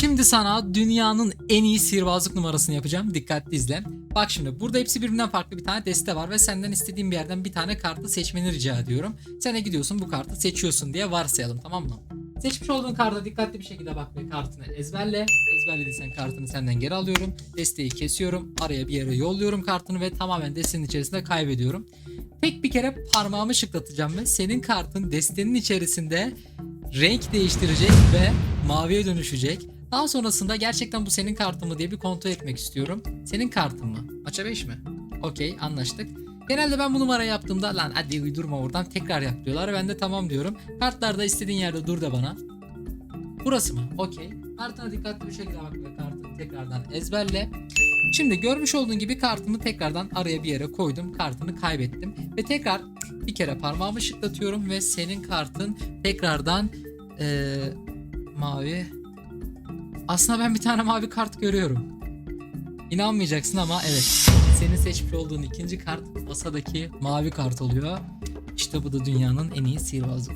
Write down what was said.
Şimdi sana dünyanın en iyi sihirbazlık numarasını yapacağım. Dikkatli izle. Bak şimdi burada hepsi birbirinden farklı bir tane deste var ve senden istediğim bir yerden bir tane kartı seçmeni rica ediyorum. Sen de gidiyorsun bu kartı seçiyorsun diye varsayalım tamam mı? Seçmiş olduğun karta dikkatli bir şekilde bak ve kartını ezberle. Ezberlediysen kartını senden geri alıyorum. Desteği kesiyorum. Araya bir yere yolluyorum kartını ve tamamen destenin içerisinde kaybediyorum. Tek bir kere parmağımı şıklatacağım ve senin kartın destenin içerisinde renk değiştirecek ve maviye dönüşecek. Daha sonrasında gerçekten bu senin kartın mı diye bir kontrol etmek istiyorum. Senin kartın mı? Maça 5 mi? Okey anlaştık. Genelde ben bu numarayı yaptığımda lan hadi uydurma oradan tekrar yap diyorlar. Ben de tamam diyorum. Kartlarda istediğin yerde dur da bana. Burası mı? Okey. Kartına dikkatli bir şekilde bak ve kartını tekrardan ezberle. Şimdi görmüş olduğun gibi kartımı tekrardan araya bir yere koydum. Kartını kaybettim. Ve tekrar bir kere parmağımı şıklatıyorum ve senin kartın tekrardan eee, mavi. Aslında ben bir tane mavi kart görüyorum. İnanmayacaksın ama evet. Senin seçmiş olduğun ikinci kart masadaki mavi kart oluyor. İşte bu da dünyanın en iyi sihirbazlığı.